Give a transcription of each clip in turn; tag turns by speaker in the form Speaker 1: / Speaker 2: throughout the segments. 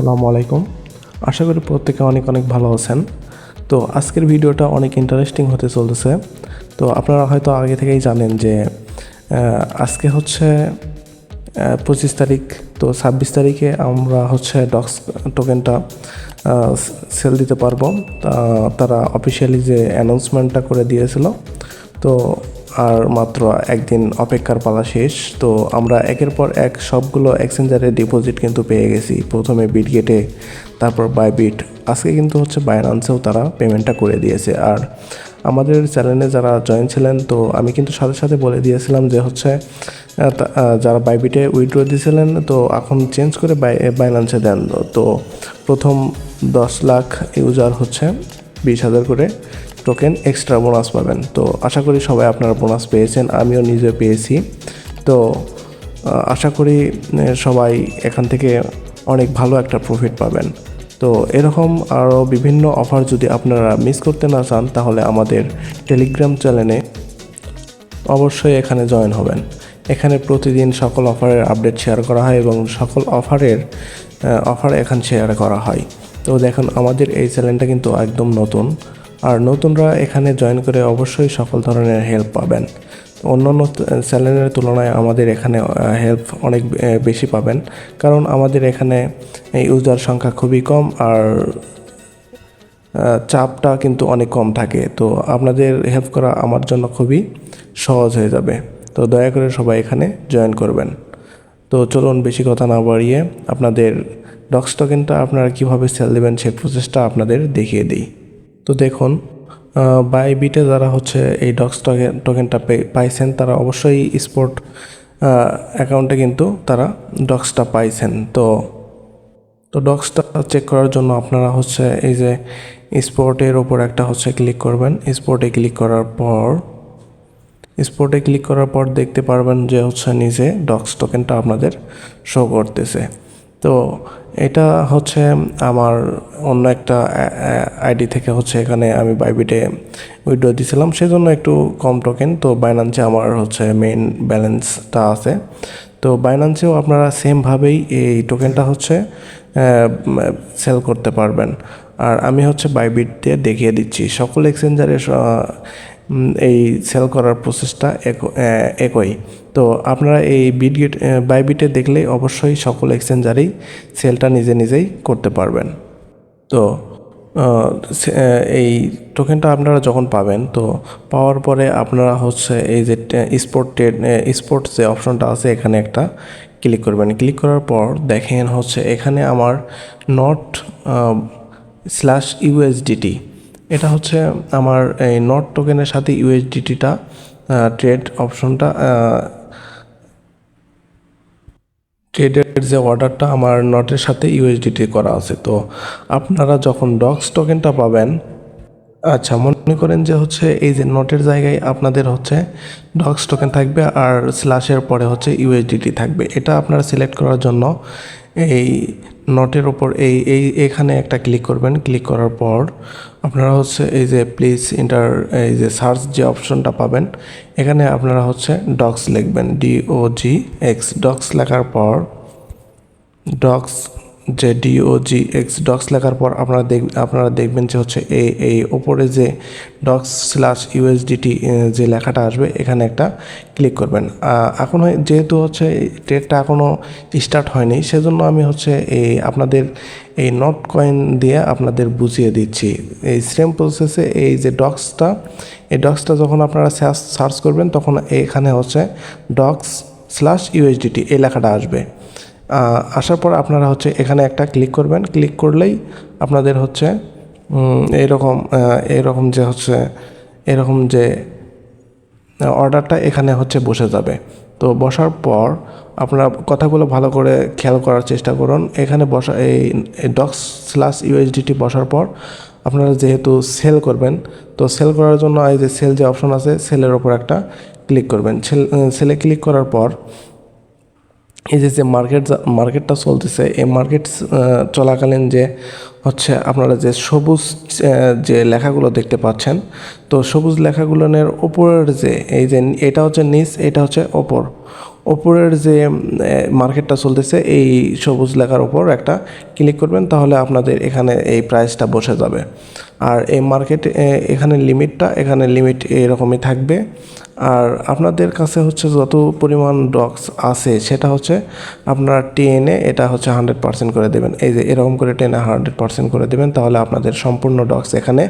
Speaker 1: আসসালামু আলাইকুম। আশা করি প্রত্যেকে অনেক অনেক ভালো আছেন। তো আজকের ভিডিওটা অনেক ইন্টারেস্টিং হতে চলতেছে। তো আপনারা হয়তো আগে থেকেই জানেন যে আজকে হচ্ছে পঁচিশ তারিখ। তো ছাব্বিশ তারিখে আমরা হচ্ছে ডক্স টোকেনটা সেল দিতে পারব। তারা অফিসিয়ালি যে অ্যানাউন্সমেন্টটা করে দিয়েছিল। তো আর মাত্র একদিন অপেক্ষার পালা শেষ। তো আমরা একের পর এক সবগুলো এক্সচেঞ্জারে ডিপোজিট কিন্তু পেয়ে গেছি। প্রথমে বিটগেটে তারপর বাইবিট আজকে কিন্তু হচ্ছে বাইনান্সেও তারা পেমেন্টটা করে দিয়েছে। আর আমাদের চ্যানেলে যারা জয়েন ছিলেন, তো আমি কিন্তু সাথে সাথে বলে দিয়েছিলাম যে হচ্ছে যারা বাইবিটে উইড্রো দিয়েছিলেন, তো এখন চেঞ্জ করে বাই বাইনান্সে দেন। তো প্রথম দশ লাখ ইউজার হচ্ছে, বিশ হাজার করে। টোকেন এক্সট্রা বোনাস পাবেন। তো আশা করি সবাই আপনারা বোনাস পেয়েছেন, আমিও নিজে পেয়েছি। তো আশা করি সবাই এখান থেকে অনেক ভালো একটা প্রফিট পাবেন। তো এরকম আরও বিভিন্ন অফার যদি আপনারা মিস করতে না চান, তাহলে আমাদের টেলিগ্রাম চ্যানেলে অবশ্যই এখানে জয়েন হবেন। এখানে প্রতিদিন সকল অফারের আপডেট শেয়ার করা হয় এবং সকল অফারের অফার এখানে শেয়ার করা হয়। তো দেখুন, আমাদের এই চ্যানেলটা কিন্তু একদম নতুন। আর নতুনরা এখানে জয়েন করে অবশ্যই সকল ধরনের হেল্প পাবেন। অন্যান্য চ্যানেলের তুলনায় আমাদের এখানে হেল্প অনেক বেশি পাবেন। কারণ আমাদের এখানে ইউজার সংখ্যা খুবই কম আর চাপটা কিন্তু অনেক কম থাকে। তো আপনাদের হেল্প করা আমার জন্য খুবই সহজ হয়ে যাবে। তো দয়া করে সবাই এখানে জয়েন করবেন। তো চলুন বেশি কথা না বাড়িয়ে আপনাদের ডক্স টোকেনটা আপনারা কীভাবে সেল দেবেন সেই প্রসেসটা আপনাদের দেখিয়ে দিই। তো দেখুন বাই বিটে যারা হচ্ছে এই ডক্স টোকেন টোকেনটা পাইছেন, তারা অবশ্যই স্পোর্ট অ্যাকাউন্টে কিন্তু তারা ডক্সটা পাইছেন। তো তো ডক্সটা চেক করার জন্য আপনারা হচ্ছে এই যে স্পোর্টের ওপর একটা হচ্ছে ক্লিক করবেন। স্পোর্টে ক্লিক করার পর স্পোর্টে ক্লিক করার পর দেখতে পারবেন যে হচ্ছে নিজে ডক্স টোকেনটা আপনাদের শো করতেছে। তো এটা হচ্ছে আমার অন্য একটা আইডি থেকে হচ্ছে এখানে আমি বাইবিটে উইড্রো দিয়েছিলাম সেজন্য একটু কম টোকেন তো বাইনান্সে আমার হচ্ছে মেইন ব্যালেন্সটা আছে। তো বাইনান্সেও আপনারা সেমভাবেই এই টোকেনটা হচ্ছে সেল করতে পারবেন। আর আমি হচ্ছে বাইবিট দিয়ে দেখিয়ে দিচ্ছি। সকল এক্সচেঞ্জারের এই সেল করার প্রসেসটা এক- একই। তো আপনারা এই বিটগেট বাইবিটে দেখলে অবশ্যই সকল এক্সচেঞ্জারেই সেলটা নিজে নিজেই করতে পারবেন। তো এই টোকেনটা আপনারা যখন পাবেন, তো পাওয়ার পরে আপনারা হচ্ছে এই যে স্পোর্ট ট্রেড স্পোর্ট যে অপশনটা আছে, এখানে একটা ক্লিক করবেন। ক্লিক করার পর দেখেন হচ্ছে এখানে আমার নট স্ল্যাশ ইউএসডিটি এটা হচ্ছে আমার এই নট টোকেনের সাথে ইউএসডিটিটা ট্রেড অপশনটা ট্রেডের যে অর্ডারটা আমার নটের সাথে ইউএসডিটি করা আছে। তো আপনারা যখন ডক্স টোকেনটা পাবেন আচ্ছা মনে করেন যে হচ্ছে এই যে নটের জায়গায় আপনাদের হচ্ছে ডক্স টোকেন থাকবে আর স্ল্যাশের পরে হচ্ছে ইউএসডিটি থাকবে। এটা আপনারা সিলেক্ট করার জন্য এই নটের ওপর এই এই, এখানে একটা ক্লিক করবেন। ক্লিক করার পর আপনারা হচ্ছে এই যে প্লিজ ইন্টার এই যে সার্চ যে অপশনটা পাবেন, এখানে আপনারা হচ্ছে ডক্স লিখবেন D O G X docs লেখার পর ডক্স যে ডিওজি এক্স ডক্স লেখার পর আপনারা দেখ, আপনারা দেখবেন যে হচ্ছে এই এই ওপরে যে ডক্স স্ল্যাশ ইউএসডিটি যে লেখাটা আসবে, এখানে একটা ক্লিক করবেন। এখন যেহেতু হচ্ছে ট্রেডটা এখনও স্টার্ট হয়নি, সেজন্য আমি হচ্ছে এই আপনাদের এই নট কয়েন দিয়ে আপনাদের বুঝিয়ে দিচ্ছি। এই সেম প্রসেসে এই যে ডক্সটা এই ডক্সটা যখন আপনারা সার্চ করবেন, তখন এখানে হচ্ছে ডক্স স্ল্যাশ ইউএসডিটি এই লেখাটা আসবে। আসার পর আপনারা হচ্ছে এখানে একটা ক্লিক করবেন। ক্লিক করলেই আপনাদের হচ্ছে আহ, এইরকম যে হচ্ছে এরকম যে অর্ডারটা এখানে হচ্ছে বসে যাবে। তো বসার পর আপনারা কথাগুলো ভালো করে খেয়াল করার চেষ্টা করুন। এখানে বসা এই ডক্স স্ল্যাশ ইউএসডিটি বসার পর আপনারা যেহেতু সেল করবেন তো সেল করার জন্য এই যে সেল যে অপশন আছে সেলের ওপর একটা ক্লিক করবেন। সেলে ক্লিক করার পর এই যে যে মার্কেট মার্কেটটা চলতেছে, এই মার্কেট চলাকালীন যে হচ্ছে আপনারা যে সবুজ যে লেখাগুলো দেখতে পাচ্ছেন, তো সবুজ লেখাগুলোর ওপরের যে, এই যে, এটা হচ্ছে নিচ, এটা হচ্ছে ওপর। ওপরের যে মার্কেটটা চলতেছে, এই সবুজ লেখার ওপর একটা ক্লিক করবেন, তাহলে আপনাদের এখানে এই প্রাইসটা বসে যাবে। আর এই মার্কেট এখানে লিমিটটা এখানে লিমিট এরকমই থাকবে। আর আপনাদের কাছে হচ্ছে যত পরিমাণ ডক্স আছে, সেটা হচ্ছে আপনারা টেনে এটা হচ্ছে হান্ড্রেড পার্সেন্ট করে দেবেন। এই যে, এরকম করে টেনে হান্ড্রেড পার্সেন্ট করে দেবেন, তাহলে আপনাদের সম্পূর্ণ ডক্স এখানে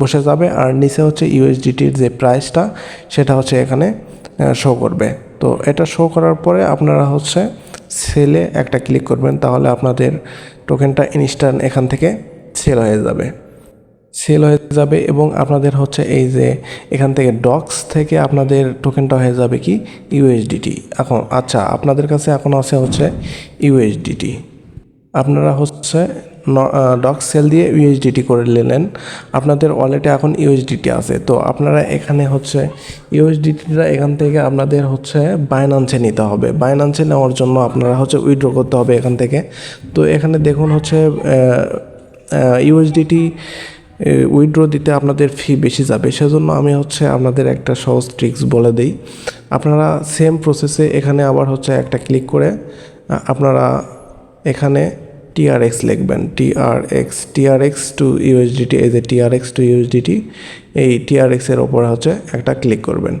Speaker 1: বসে যাবে। আর নিচে হচ্ছে ইউএসডিটির যে প্রাইসটা সেটা হচ্ছে এখানে শো করবে। তো এটা শো করার পরে আপনারা হচ্ছে সেলে একটা ক্লিক করবেন, তাহলে আপনাদের টোকেনটা ইনস্ট্যান্ট এখান থেকে সেল হয়ে যাবে। সেল হয়ে যাবে এবং আপনাদের হচ্ছে এই যে এখান থেকে ডক্স থেকে আপনাদের টোকেনটা হয়ে যাবে কি? ইউএসডিটি এখন আচ্ছা আপনাদের কাছে এখন আছে হচ্ছে ইউএসডিটি আপনারা হচ্ছে ডক্স সেল দিয়ে ইউএসডিটি করে নিলেন। আপনাদের ওয়ালেটে এখন ইউএসডিটি আছে। তো আপনারা এখানে হচ্ছে ইউএসডিটিটা এখান থেকে আপনাদের হচ্ছে বাইনান্সে নিতে হবে। বাইনান্সে নেওয়ার জন্য আপনারা হচ্ছে উইথড্র করতে হবে এখান থেকে। তো এখানে দেখুন হচ্ছে ইউএসডিটি উইথড্র দিতে আপনাদের ফি বেশি যাবে। সেজন্য আমি হচ্ছে আপনাদের একটা সহজ ট্রিক্স বলে দিই। আপনারা সেম প্রসেসে এখানে আবার হচ্ছে একটা ক্লিক করে আপনারা এখানে টিআরএক্স লিখবেন টিআরএক্স টিআরএক্স টু ইউএসডিটি এই যে টিআরএক্স টু ইউএসডিটি এই টিআরএক্সের ওপরে হচ্ছে একটা ক্লিক করবেন।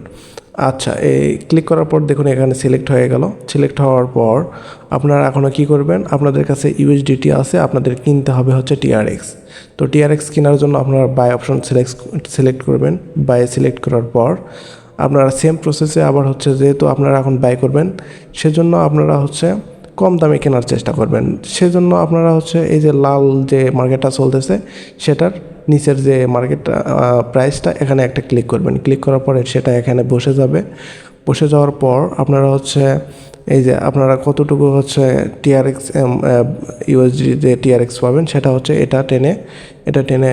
Speaker 1: আচ্ছা এই ক্লিক করার পর দেখুন এখানে সিলেক্ট হয়ে গেল। সিলেক্ট হওয়ার পর আপনারা এখনও কী করবেন? আপনাদের কাছে ইউএসডিটি আছে, আপনাদের কিনতে হবে হচ্ছে টিআরএক্স তো টিআরএক্স কেনার জন্য আপনারা বাই অপশন সিলেক্ট সিলেক্ট করবেন। বাই সিলেক্ট করার পর আপনারা সেম প্রসেসে আবার হচ্ছে যেহেতু আপনারা এখন বাই করবেন, সেজন্য আপনারা হচ্ছে কম দামে কেনার চেষ্টা করবেন। সেজন্য আপনারা হচ্ছে এই যে লাল যে মার্কেটটা চলতেছে, সেটার নিচের যে মার্কেটটা প্রাইসটা এখানে একটা ক্লিক করবেন। ক্লিক করার পরে সেটা এখানে বসে যাবে। বসে যাওয়ার পর আপনারা হচ্ছে এই যে আপনারা কতটুকু হচ্ছে টিআরএক্স ইউএসডি যে টিআরএক্স পাবেন, সেটা হচ্ছে এটা টেনে এটা টেনে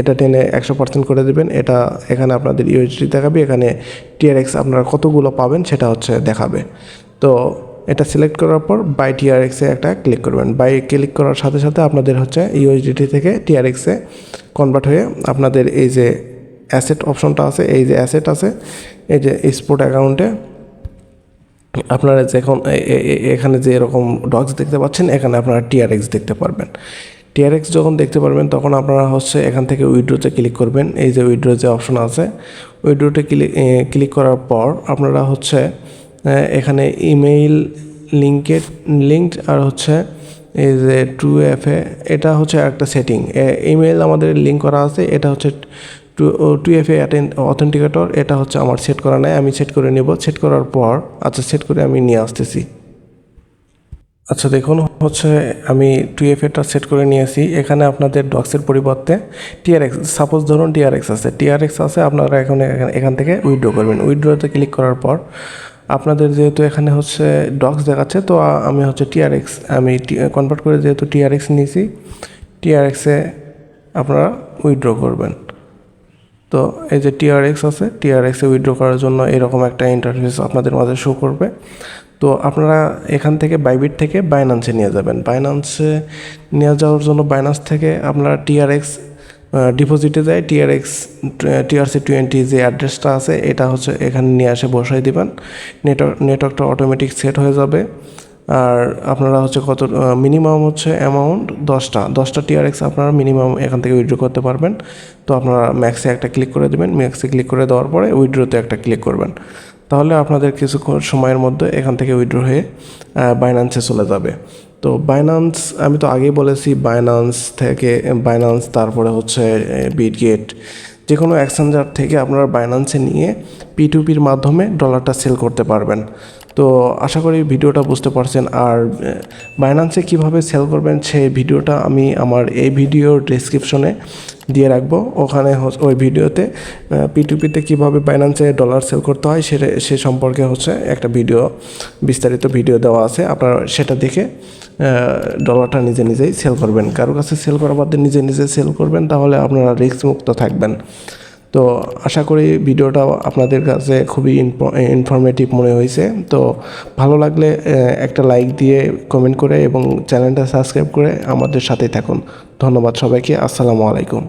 Speaker 1: এটা টেনে একশো পার্সেন্ট করে দেবেন। এটা এখানে আপনাদের ইউএসডি দেখাবে। এখানে টিআরএক্স আপনারা কতগুলো পাবেন সেটা হচ্ছে দেখাবে। তো এটা সিলেক্ট করার পর বাই টিআরএক্সে একটা ক্লিক করবেন। বাই ক্লিক করার সাথে সাথে আপনাদের হচ্ছে ইউএসডিটি থেকে টিআরএক্সে কনভার্ট হয়ে আপনাদের এই যে অ্যাসেট অপশনটা আছে, এই যে অ্যাসেট আছে, এই যে স্পোর্ট অ্যাকাউন্টে আপনারা যখন এখানে যে এরকম ডগস দেখতে পাচ্ছেন, এখানে আপনারা টিআরএক্স দেখতে পারবেন। টিআরএক্স যখন দেখতে পারবেন, তখন আপনারা হচ্ছে এখান থেকে উইড্রোতে ক্লিক করবেন। এই যে উইড্রো যে অপশন আছে উইড্রোতে ক্লিক ক্লিক করার পর আপনারা হচ্ছে এখানে ইমেইল লিঙ্কের, লিঙ্কড আর হচ্ছে এই যে টু এফ এটা হচ্ছে একটা সেটিং। ইমেইল আমাদের লিঙ্ক করা আছে, এটা হচ্ছে two two F A authenticator, এটা হচ্ছে আমার সেট করা নাই, আমি সেট করে নেব, সেট করার পর আচ্ছা সেট করে আমি নিয়ে আসতেছি। আচ্ছা দেখুন, হচ্ছে আমি টু এফ এটা সেট করে নিয়েছি এখানে আপনাদের ডক্সের পরিবর্তে টিআরএক্স, সাপোজ ধরুন টিআরএক্স আছে টিআরএক্স আছে, আপনারা এখন, এখান থেকে উইথড্র করবেন, উইথড্রোতে ক্লিক করার পর আপনাদের যেহেতু এখানে হচ্ছে ডক্স দেখাচ্ছে, তো আমি হচ্ছে টিআরএক্স আমি কনভার্ট করে যেহেতু টিআরএক্স নিয়েছি টিআরএক্সে আপনারা উইথড্র করবেন। তো এই যে টিআরএক্স আছে টিআরএক্সে উইথড্র করার জন্য এরকম একটা ইন্টারফেস আপনাদের মাঝে শো করবে। তো আপনারা এখান থেকে বাইবিট থেকে বাইনান্সে নিয়ে যাবেন। বাইনান্সে নিয়ে যাওয়ার জন্য বাইনান্স থেকে আপনারা টিআরএক্স ডিপোজিটে যায় টিআরএক্স টিআরসি টোয়েন্টি যে অ্যাড্রেসটা আছে, এটা হচ্ছে এখানে নিয়ে এসে বসাই দিবেন। নেটওয়ার্ক নেটওয়ার্কটা অটোমেটিক সেট হয়ে যাবে। আর আপনারা হচ্ছে কত মিনিমাম হচ্ছে অ্যামাউন্ট দশটা। দশটা টিআরএক্স আপনারা মিনিমাম এখান থেকে উইথড্র করতে পারবেন। তো আপনারা ম্যাক্সে একটা ক্লিক করে দেবেন। ম্যাক্সে ক্লিক করে দেওয়ার পরে উইড্রোতে একটা ক্লিক করবেন। তাহলে আপনাদের কিছু সময়ের মধ্যে এখান থেকে উইড্রো হয়ে বাইনান্সে চলে যাবে। তো বাইনান্স আমি তো আগেই বলেছি বাইনান্স থেকে বাইনান্স তারপরে হচ্ছে বিটগেট যে কোনো এক্সচেঞ্জার থেকে আপনারা বাইনান্সে নিয়ে পিটুপির মাধ্যমে ডলারটা সেল করতে পারবেন। তো আশা করি ভিডিওটা বুঝতে পারছেন। আর বাইনান্সে কীভাবে সেল করবেন সেই ভিডিওটা আমি আমার এই ভিডিওর ডিসক্রিপশনে দিয়ে রাখব। ওখানে ওই ভিডিওতে পিটুপিতে কীভাবে বাইনান্সে ডলার সেল করতে হয় সেটা, সে সম্পর্কে হচ্ছে একটা ভিডিও, বিস্তারিত ভিডিও দেওয়া আছে। আপনারা সেটা দেখে ডলারটা নিজে নিজেই সেল করবেন। কারও কাছে সেল করার বাদে নিজে নিজে সেল করবেন, তাহলে আপনারা রিস্ক মুক্ত থাকবেন। তো আশা করি ভিডিওটা আপনাদের কাছে খুবই ইনফরমেটিভ মনে হয়েছে। তো ভালো লাগলে একটা লাইক দিয়ে কমেন্ট করে এবং চ্যানেলটা সাবস্ক্রাইব করে আমাদের সাথেই থাকুন। ধন্যবাদ সবাইকে। আসসালামু আলাইকুম।